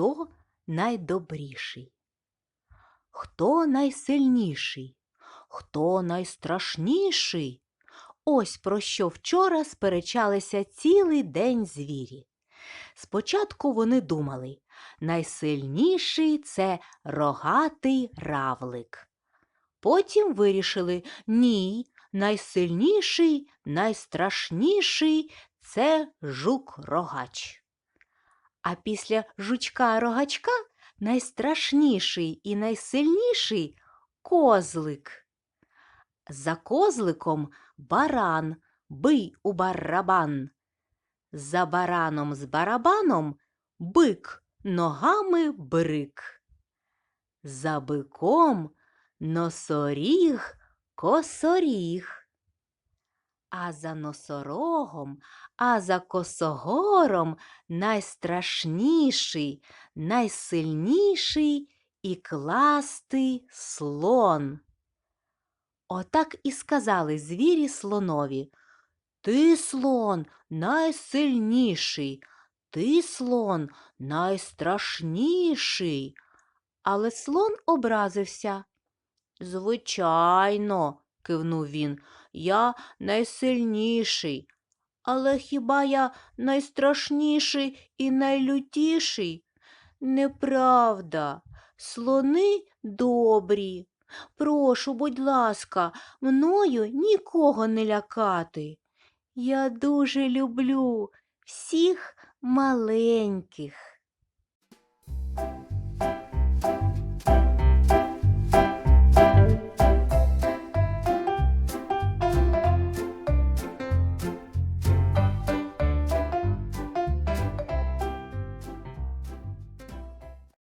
хто найдобріший? Хто найсильніший? Хто найстрашніший? Ось про що вчора сперечалися цілий день звірі. Спочатку вони думали, найсильніший це рогатий равлик. Потім вирішили ні, найсильніший, найстрашніший це жук-рогач. А після жучка-рогачка найстрашніший і найсильніший козлик. За козликом баран, бий у барабан. За бараном з барабаном бик ногами брик. За биком носоріг косоріг. А за носорогом, а за косогором найстрашніший, найсильніший і кластий слон. Отак і сказали звірі слонові. Ти, слон, найсильніший, ти, слон, найстрашніший. Але слон образився. Звичайно, кивнув він, я найсильніший. Але хіба я найстрашніший і найлютіший? Неправда, слони добрі. Прошу, будь ласка, мною нікого не лякати. Я дуже люблю всіх маленьких.